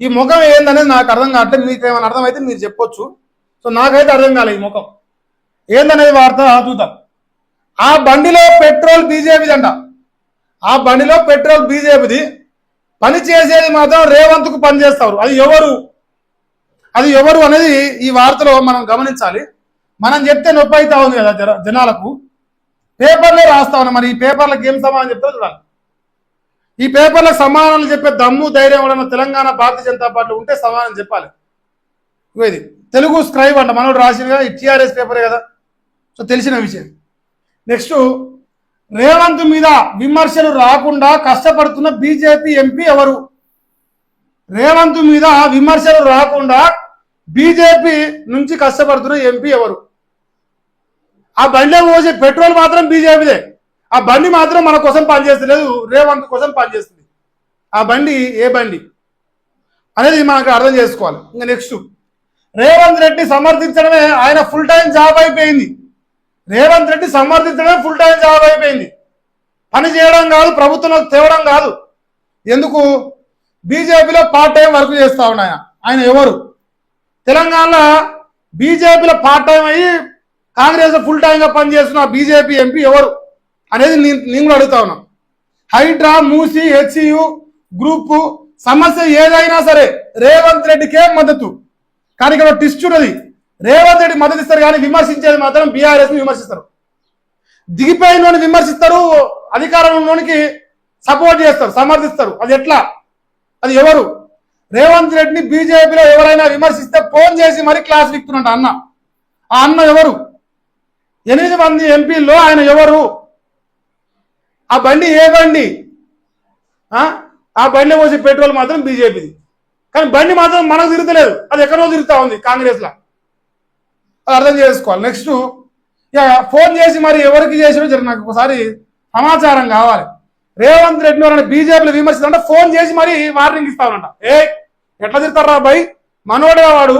ఈ ముఖం ఏందనేది నాకు అర్థం కావట్లేదు. మీకు ఏమైనా అర్థమైతే మీరు చెప్పొచ్చు. సో నాకైతే అర్థం కాలేదు ఈ ముఖం. ఏందనేది వార్త చూద్దాం. ఆ బండిలో పెట్రోల్ బీజేపీది అంట. ఆ బండిలో పెట్రోల్ బీజేపీది పని చేసేది మాత్రం రేవంత్కు పని చేస్తారు. అది ఎవరు? అది ఎవరు అనేది ఈ వార్తలో మనం గమనించాలి. మనం చెప్తే నొప్పి అవుతా ఉంది కదా జనాలకు. పేపర్లే రాస్తా ఉన్నాం. మరి ఈ పేపర్లకు ఏం సమాధానం చెప్తారో చూడాలి. ఈ పేపర్లకు సమానాలు చెప్పే దమ్ము ధైర్యం ఎవడన్నా తెలంగాణ భారతీయ జనతా పార్టీ ఉంటే సమాధానం చెప్పాలి. ఇది. తెలుగు స్క్రైబ్ అంట మనోడు ఈ టీఆర్ఎస్ పేపరే కదా. సో తెలిసిన విషయం. నెక్స్ట్ రేవంత్ మీద విమర్శలు రాకుండా కష్టపడుతున్న బీజేపీ ఎంపీ ఎవరు? రేవంత్ మీద విమర్శలు రాకుండా బీజేపీ నుంచి కష్టపడుతున్న ఎంపీ ఎవరు? ఆ బండిలో పోసే పెట్రోల్ మాత్రం బీజేపీదే. ఆ బండి మాత్రం మన కోసం పనిచేస్తలేదు రేవంత్ కోసం పనిచేస్తుంది. ఆ బండి ఏ బండి? అనేది మనకు అర్థం చేసుకోవాలి. ఇంకా నెక్స్ట్ రేవంత్ రెడ్డి సమర్థించడమే ఆయన ఫుల్ టైం జాబ్ అయిపోయింది. రేవంత్ రెడ్డి సమర్థించడమే ఫుల్ టైం జాబ్ అయిపోయింది. పని చేయడం కాదు ప్రభుత్వంలో తేవడం కాదు. ఎందుకు? బీజేపీలో పార్ట్ టైం వర్క్ చేస్తా ఉన్నాయన ఆయన. ఆయన ఎవరు? తెలంగాణలో బీజేపీలో పార్ట్ టైం అయ్యి కాంగ్రెస్ ఫుల్ టైంగా పనిచేస్తున్న బీజేపీ ఎంపీ ఎవరు? అనేది నేను నేను కూడా అడుగుతా ఉన్నా. హైడ్రా మూసి హెచ్సియు గ్రూపు సమస్య ఏదైనా సరే రేవంత్ రెడ్డికే మద్దతు. కానీ ఇక్కడ టిస్ట్ ఉన్నది. రేవంత్ రెడ్డి మద్దతు ఇస్తారు కానీ విమర్శించేది మాత్రం బీఆర్ఎస్ని విమర్శిస్తారు. దిగిపోయినోని విమర్శిస్తారు అధికారంలోనికి సపోర్ట్ చేస్తారు సమర్థిస్తారు. అది ఎట్లా? అది ఎవరు? రేవంత్ రెడ్డిని బీజేపీలో ఎవరైనా విమర్శిస్తే ఫోన్ చేసి మరి క్లాస్ విక్తున్నట్ట అన్న. ఆ అన్న ఎవరు? ఎనిమిది మంది ఎంపీల్లో ఆయన ఎవరు? ఆ బండి ఏ బండి? ఆ? బండి బండిలో పోసి పెట్రోల్ మాత్రం బీజేపీది. కానీ బండి మాత్రం మనకు తిరుగుతలేదు. అది ఎక్కడో తిరుగుతూ ఉంది కాంగ్రెస్లో. అది అర్థం చేసుకోవాలి. నెక్స్ట్ ఇక ఫోన్ చేసి మరి ఎవరికి చేసినో జర నాకు ఒకసారి సమాచారం కావాలి. రేవంత్ రెడ్డి వారిని బీజేపీలో విమర్శిస్తుంటే ఫోన్ చేసి మరి వార్నింగ్ ఇస్తానంట ఏ ఎట్లా తిడతారా బాయ్ మనోడే వాడు.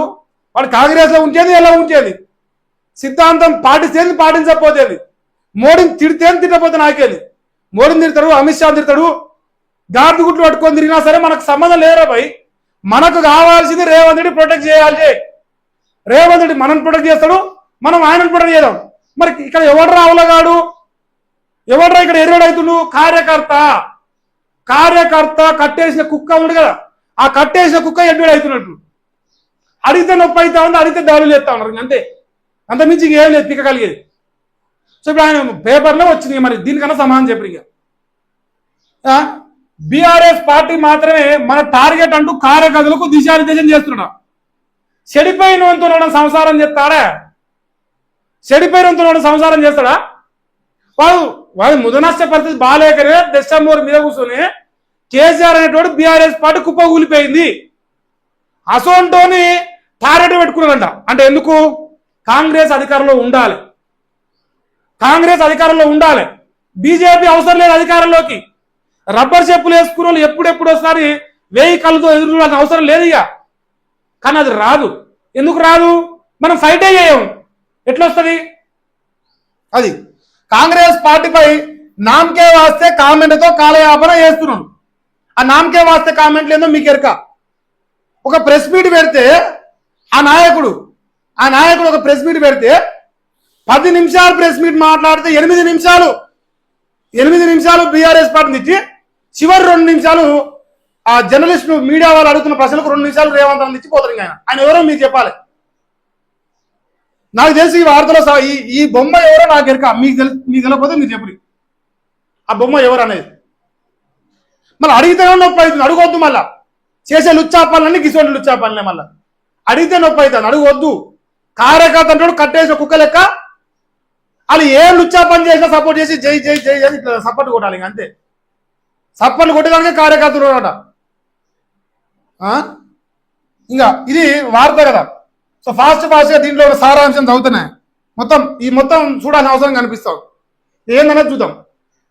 వాడు కాంగ్రెస్లో ఉంచేది ఎలా ఉంచేది? సిద్ధాంతం పాటిస్తేది పాటించకపోతేది. మోడీని తిడితేని తిట్టపోతే నాకేది? మోడీని తిడతాడు అమిత్ షా తిడతాడు గార్డు గుట్లు పట్టుకొని తిరిగినా సరే మనకు సంబంధం లేరా భయ్. మనకు కావాల్సింది రేవంత్ రెడ్డి ప్రొటెక్ట్ చేయాలి. రేవంత్ రెడ్డి మనం ప్రొటెక్ట్ చేస్తాడు మనం ఆయనను ప్రొటెక్ట్ చేద్దాం. మరి ఇక్కడ ఎవడు రావులగాడు ఎవడరా ఇక్కడ ఎరువుడైతుండు కార్యకర్త. కార్యకర్త కట్టేసిన కుక్క ఉంది కదా ఆ కట్టేసిన కుక్క ఎడ్డు అవుతున్నట్టు. అడిగితే నొప్పి అవుతా ఉంది అడిగితే దాడులు ఎత్తా ఉన్నారు. అంతే. అంత మించి ఏం లేదు పిక్క కలిగేది. సో ఇప్పుడు ఆయన పేపర్లో వచ్చింది మరి దీనికన్నా సమాధానం చెప్పరు ఇక. బీఆర్ఎస్ పార్టీ మాత్రమే మన టార్గెట్ అంటూ కార్యకర్తలకు దిశానిర్దేశం చేస్తున్నాడు చెడిపోయిన వంతున్న సంసారం చేస్తాడా? చెడిపోయిన సంసారం చేస్తాడా? వాడు వాడు ముదనష్ట పరిస్థితి బాగాలేకనే దశమూరు మీద కూర్చొని కేసీఆర్ అనేటోడు బీఆర్ఎస్ పార్టీ కుప్ప కూలిపోయింది. అసోంటోని టార్గెట్ పెట్టుకున్నాడంట. అంటే ఎందుకు? కాంగ్రెస్ అధికారంలో ఉండాలి. కాంగ్రెస్ అధికారంలో ఉండాలి. బీజేపీ అవసరం లేదు అధికారంలోకి. రబ్బర్ చెప్పులు వేసుకున్న వాళ్ళు ఎప్పుడెప్పుడు ఒకసారి వేయి కళ్ళతో ఎదురు అవసరం లేదు ఇక. కానీ అది రాదు. ఎందుకు రాదు? మనం ఫైట్ అయ్యాం ఎట్లొస్తుంది? అది. కాంగ్రెస్ పార్టీపై నామకే వాస్తే కామెంట్తో కాలయాపన చేస్తున్నాను ఆ నామకే వాస్తే కామెంట్లు ఏందో మీకు ఎరక. ఒక ప్రెస్ మీట్ పెడితే ఆ నాయకుడు ఆ నాయకుడు ఒక ప్రెస్ మీట్ పెడితే పది నిమిషాలు ప్రెస్ మీట్ మాట్లాడితే ఎనిమిది నిమిషాలు. ఎనిమిది నిమిషాలు బీఆర్ఎస్ పార్టీని ఇచ్చి చివరి రెండు నిమిషాలు ఆ జర్నలిస్ట్ మీడియా వాళ్ళు అడుగుతున్న ప్రశ్నలకు రెండు నిమిషాలు రేవంత్ రెడ్డి ఇచ్చి పోతారు ఇంకా ఆయన. ఆయన ఎవరో మీకు చెప్పాలి. నాకు తెలిసి ఈ వార్తలో ఈ ఈ బొమ్మ ఎవరో నాకు ఎరక మీకు తెలి మీకు తెలియకపోతే మీరు చెప్పండి. ఆ బొమ్మ ఎవరు అనేది. మళ్ళీ అడిగితే నొప్పి అవుతుంది? అడగొద్దు మళ్ళా. చేసే లుచ్చాపాలన్నీ గిసోటి లుచ్చాపాలనే మళ్ళీ. అడిగితే నొప్పి అవుతుంది. అడగొద్దు. కార్యకర్త అంటాడు కట్టేసిన కుక్క లెక్క వాళ్ళు ఏ లుచ్చా పని చేసినా సపోర్ట్ చేసి జై జై జై అని ఇట్లా సపోర్ట్ కొట్టాలి ఇంక అంతే. సపోర్ట్ కొట్టేదానికే కార్యకర్తలు అనమాట ఇంకా ఇది వార్త కదా. సో ఫాస్ట్ ఫాస్ట్గా దీంట్లో సారాంశం చదువుతున్నాయి. మొత్తం ఈ మొత్తం చూడాల్సిన అవసరం కనిపిస్తాం ఏందన్నది చూద్దాం.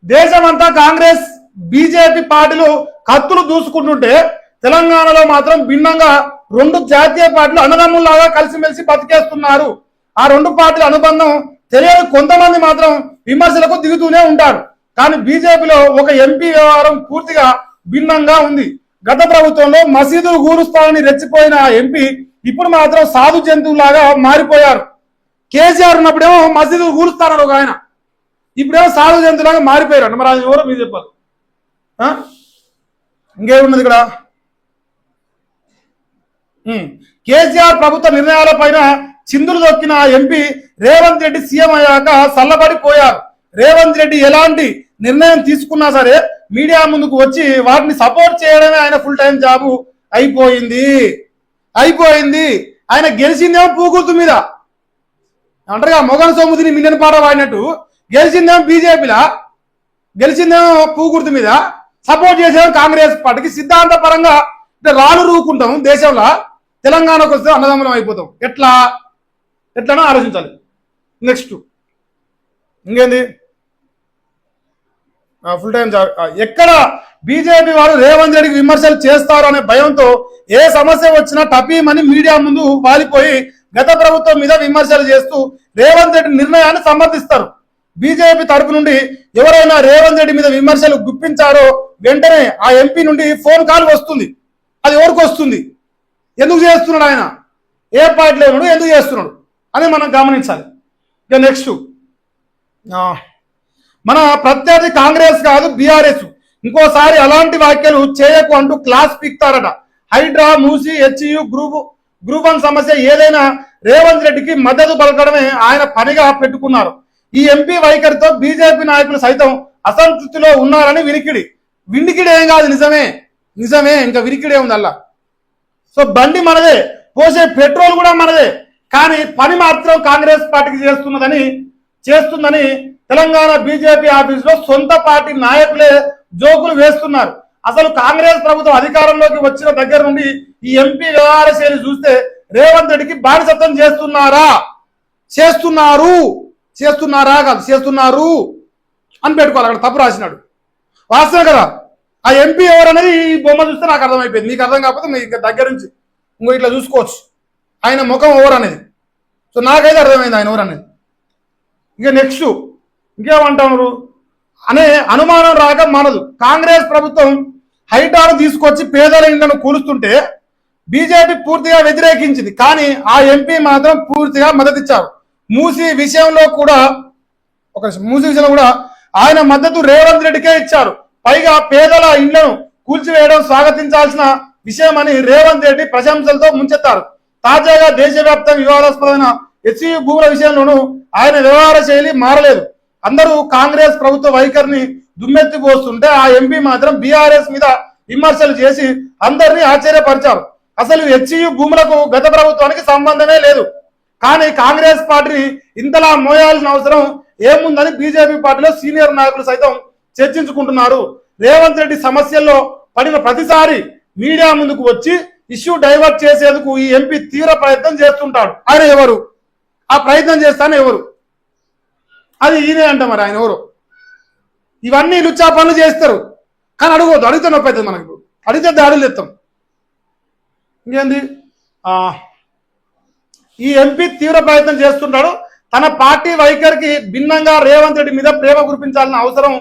దేశమంతా కాంగ్రెస్ బీజేపీ పార్టీలు కత్తులు దూసుకుంటుంటే తెలంగాణలో మాత్రం భిన్నంగా రెండు జాతీయ పార్టీలు అన్నదమ్ముల్లాగా కలిసిమెలిసి బతికేస్తున్నారు. ఆ రెండు పార్టీల అనుబంధం తెలియని కొంతమంది మాత్రం విమర్శలకు దిగుతూనే ఉంటారు. కానీ బీజేపీలో ఒక ఎంపీ వ్యవహారం పూర్తిగా భిన్నంగా ఉంది. గత ప్రభుత్వంలో మసీదులు కూరుస్తామని రెచ్చిపోయిన ఎంపీ ఇప్పుడు మాత్రం సాధు జంతువులాగా మారిపోయారు. కేసీఆర్ ఉన్నప్పుడేమో మసీదులు కూరుస్తారని ఒక ఆయన. ఇప్పుడేమో సాధు జంతువులాగా మారిపోయారు మరి అది ఎవరో మీరు చెప్పాలి. ఇంకేమున్నది ఇక్కడ? కేసీఆర్ ప్రభుత్వ నిర్ణయాల పైన చిందులు దొక్కిన ఆ ఎంపీ రేవంత్ రెడ్డి సీఎం అయ్యాక చల్లబడిపోయారు రేవంత్ రెడ్డి ఎలాంటి నిర్ణయం తీసుకున్నా సరే మీడియా ముందుకు వచ్చి వాటిని సపోర్ట్ చేయడమే ఆయన ఫుల్ టైం జాబు అయిపోయింది. అయిపోయింది. ఆయన గెలిచిందేమో పూగుర్తు మీద. అంటారుగా మొగన్ సోముదిని మిలియన్ పాట వాడినట్టు గెలిచిందేమో బీజేపీలా గెలిచిందేమో పూగుర్తు మీద. సపోర్ట్ చేసేమో కాంగ్రెస్ పార్టీకి. సిద్ధాంత పరంగా రాళ్ళు రూకుంటాం దేశంలో. తెలంగాణకు వస్తే అన్నదమ్ములం అయిపోతాం. ఎట్లా? ఎట్లనో ఆలోచించాలి. నెక్స్ట్ ఇంకేంది? ఫుల్ టైం జాబ్ ఎక్కడ బీజేపీ వారు రేవంత్ రెడ్డికి విమర్శలు చేస్తారు అనే భయంతో ఏ సమస్య వచ్చినా టపీమని మీడియా ముందు వాలిపోయి గత ప్రభుత్వం మీద విమర్శలు చేస్తూ రేవంత్ రెడ్డి నిర్ణయాన్ని సమర్థిస్తారు. బీజేపీ తరపు నుండి ఎవరైనా రేవంత్ రెడ్డి మీద విమర్శలు గుప్పించారో వెంటనే ఆ ఎంపీ నుండి ఫోన్ కాల్ వస్తుంది. అది ఎవరికి వస్తుంది? ఎందుకు చేస్తున్నాడు ఆయన? ఏ పార్టీలో ఉన్నాడు ఎందుకు చేస్తున్నాడు? అని మనం గమనించాలి. ఇక నెక్స్ట్ మన ప్రత్యర్థి కాంగ్రెస్ కాదు బీఆర్ఎస్. ఇంకోసారి అలాంటి వ్యాఖ్యలు చేయకు అంటూ క్లాస్ పీక్తారట. Hydraa Musi హెచ్యు group group one సమస్య ఏదైనా రేవంత్ రెడ్డికి మద్దతు పలకడమే ఆయన పనిగా పెట్టుకున్నారు. ఈ ఎంపీ వైఖరితో బీజేపీ నాయకులు సైతం అసంతృప్తిలో ఉన్నారని వినికిడి. వినికిడి ఏం కాదు నిజమే. నిజమే ఇంకా వినికిడే ఉంది సో బండి మనదే. పోసే పెట్రోల్ కూడా మనదే. కానీ పని మాత్రం కాంగ్రెస్ పార్టీకి చేస్తున్నదని చేస్తుందని తెలంగాణ బీజేపీ ఆఫీస్లో సొంత పార్టీ నాయకులే జోకులు వేస్తున్నారు. అసలు కాంగ్రెస్ ప్రభుత్వం అధికారంలోకి వచ్చిన దగ్గర నుండి ఈ ఎంపీ వ్యవహార శైలి చూస్తే రేవంత్ రెడ్డికి బానిసత్వం చేస్తున్నారా? చేస్తున్నారు. చేస్తున్నారా కాదు చేస్తున్నారు అని పెట్టుకోవాలి అక్కడ తప్పు రాసినాడు. వాస్తవం కదా? ఆ ఎంపీ ఎవరనేది ఈ బొమ్మ చూస్తే నాకు అర్థమైపోయింది. నీకు అర్థం కాకపోతే ఇంకా దగ్గర నుంచి ఇంకో ఇట్లా చూసుకోవచ్చు. ఆయన ముఖం ఓవర్ అనేది. సో నాకైతే అర్థమైంది ఆయన ఓవర్ అనేది. ఇక నెక్స్ట్ ఇంకేమంటున్నారు అనే అనుమానం రాక మనదు. కాంగ్రెస్ ప్రభుత్వం హైటాను తీసుకొచ్చి పేదల ఇండ్లను కూలుస్తుంటే బీజేపీ పూర్తిగా వ్యతిరేకించింది. కానీ ఆ ఎంపీ మాత్రం పూర్తిగా మద్దతిచ్చారు. మూసి విషయంలో కూడా ఒక మూసి విషయంలో కూడా ఆయన మద్దతు రేవంత్ రెడ్డికే ఇచ్చారు. పైగా పేదల ఇండ్లను కూల్చివేయడం స్వాగతించాల్సిన విషయమని రేవంత్ రెడ్డి ప్రశంసలతో ముంచెత్తారు. తాజాగా దేశవ్యాప్త వివాదాస్పదమైన హెచ్ఈ భూముల విషయంలోనూ ఆయన వ్యవహార శైలి మారలేదు. అందరూ కాంగ్రెస్ ప్రభుత్వ వైఖరిని దుమ్మెత్తి పోస్తుంటే ఆ ఎంపీ మాత్రం బీఆర్ఎస్ మీద విమర్శలు చేసి అందరినీ ఆశ్చర్యపరిచారు. అసలు హెచ్యు భూములకు గత ప్రభుత్వానికి సంబంధమే లేదు. కానీ కాంగ్రెస్ పార్టీని ఇంతలా మోయాల్సిన అవసరం ఏముందని బీజేపీ పార్టీలో సీనియర్ నాయకులు సైతం చర్చించుకుంటున్నారు. రేవంత్ రెడ్డి సమస్యల్లో పడిన ప్రతిసారి మీడియా ముందుకు వచ్చి ఇష్యూ డైవర్ట్ చేసేందుకు ఈ ఎంపీ తీవ్ర ప్రయత్నం చేస్తుంటాడు. ఆయన ఎవరు? ఆ ప్రయత్నం చేస్తాను ఎవరు? అది ఈయనే అంట మరి ఆయన ఎవరు? ఇవన్నీ లుచ్చా పనులు చేస్తారు. కానీ అడగవద్దు అడిగితే నొప్పి అవుతుంది మనకు అడిగితే దాడులు ఎత్తాం ఇంకేంది? ఈ ఎంపీ తీవ్ర ప్రయత్నం చేస్తుంటాడు. తన పార్టీ వైఖరికి భిన్నంగా రేవంత్ రెడ్డి మీద ప్రేమ కురిపించాల్సిన అవసరం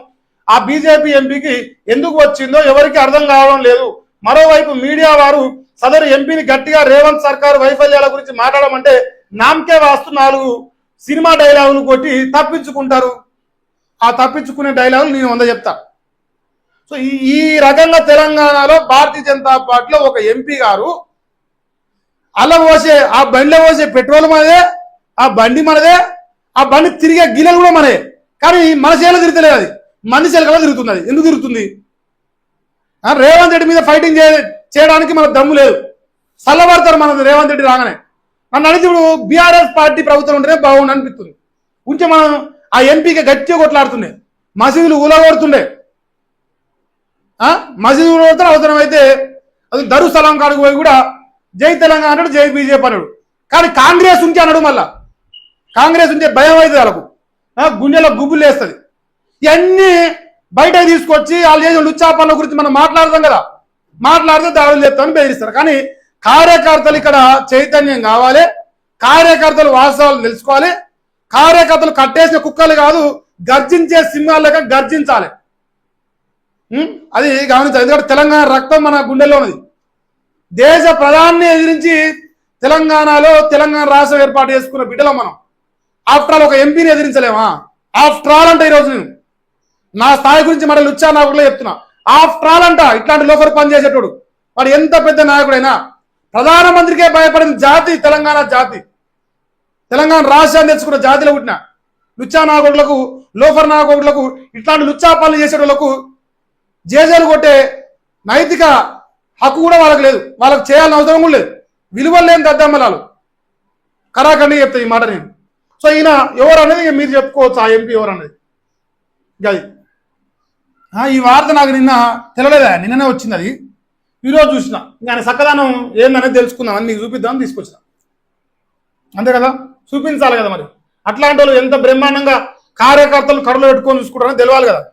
ఆ బీజేపీ ఎంపీకి ఎందుకు వచ్చిందో ఎవరికి అర్థం కావడం లేదు. మరోవైపు మీడియా వారు సదరు ఎంపీని గట్టిగా రేవంత్ సర్కార్ వైఫల్యాల గురించి మాట్లాడమంటే నామకే వాస్తు నాలుగు సినిమా డైలాగులు కొట్టి తప్పించుకుంటారు. ఆ తప్పించుకునే డైలాగులు నేను వంద చెప్తా. సో ఈ రకంగా తెలంగాణలో భారతీయ జనతా పార్టీలో ఒక ఎంపీ గారు అలా పోసే ఆ బండిలో పోసే పెట్రోల్ మనదే ఆ బండి మనదే ఆ బండి తిరిగే గిన్నెలు కూడా మనదే. కానీ మన చేలో తిరుగుతలేదు అది. మన చేలకలో తిరుగుతుంది అది ఎందుకు తిరుగుతుంది? రేవంత్ రెడ్డి మీద ఫైటింగ్ చేయలేదు. చేయడానికి మనకు దమ్ము లేదు. చల్లబడతారు మన రేవంత్ రెడ్డి రాగానే. నన్ను అడిగి ఇప్పుడు బీఆర్ఎస్ పార్టీ ప్రభుత్వం ఉంటేనే బాగుండు అనిపిస్తుంది. ఉంటే మనం ఆ ఎంపీకి గట్టిగా కొట్లాడుతుండే. మసీదులు ఊలగొడుతుండే. మసీదు ఊలగొడితే అవసరమైతే అది దరు స్థలం కాడికి పోయి కూడా జై తెలంగాణ అన్నాడు జై బీజేపీ అన్నాడు కానీ కాంగ్రెస్ ఉంటే అన్నాడు మళ్ళా. కాంగ్రెస్ ఉంటే భయం అవుతుంది వాళ్ళకు. గుండెలో గుబులు వేస్తుంది ఇవన్నీ బయటకు తీసుకొచ్చి వాళ్ళు చేసిన లుచ్చా పనుల గురించి మనం మాట్లాడదాం కదా. మాట్లాడితే దాడులు చేస్తామని బెదిరిస్తారు. కానీ కార్యకర్తలు ఇక్కడ చైతన్యం కావాలి. కార్యకర్తలు వాస్తవాలు తెలుసుకోవాలి. కార్యకర్తలు కట్టేసిన కుక్కలు కాదు గర్జించే సింహాలుగా గర్జించాలి. అది గమనించాలి. ఎందుకంటే తెలంగాణ రక్తం మన గుండెల్లో ఉన్నది. దేశ ప్రధాన్ని ఎదిరించి తెలంగాణలో తెలంగాణ రాష్ట్రం ఏర్పాటు చేసుకున్న బిడ్డలం మనం. ఆఫ్టర్ ఆల్ ఒక ఎంపీని ఎదిరించలేమా? ఆఫ్టర్ ఆల్ అంటే ఈరోజు నేను. నా స్థాయి గురించి మరి లుచ్చా నాయకుడులో చెప్తున్నా. ఆఫ్టర్ ఆల్ అంట ఇట్లాంటి లోఫర్ పనిచేసేటోడు. వాడు ఎంత పెద్ద నాయకుడైనా ప్రధానమంత్రికే భయపడిన జాతి తెలంగాణ జాతి. తెలంగాణ రాష్ట్రాన్ని తెచ్చుకున్న జాతిలో పుట్టిన లుచ్చా నాయకుడులకు లోఫర్ నాయకుడులకు ఇట్లాంటి లుచ్చా పనులు చేసేటోళ్ళకు జేజేలు కొట్టే నైతిక హక్కు కూడా వాళ్ళకి లేదు. వాళ్ళకి చేయాలని అవసరం కూడా లేదు. విలువలు లేని దద్దమ్మలాలు. కరాఖండి చెప్తా ఈ మాట నేను. సో ఈయన ఎవరు అనేది ఇక మీరు చెప్పుకోవచ్చు? ఆ ఎంపీ ఎవరు అనేది? అది ఈ వార్త నాకు నిన్న తెలలేదా? నిన్ననే వచ్చింది అది. ఈరోజు చూసిన. ఇంకా ఆయన ఏందనేది ఏందనేది తెలుసుకుందామని నీకు చూపిద్దామని తీసుకొచ్చిన. అంతే కదా? చూపించాలి కదా మరి. అట్లాంటి వాళ్ళు ఎంత బ్రహ్మాండంగా కార్యకర్తలు కడలు పెట్టుకొని చూసుకుంటారని తెలియాలి కదా.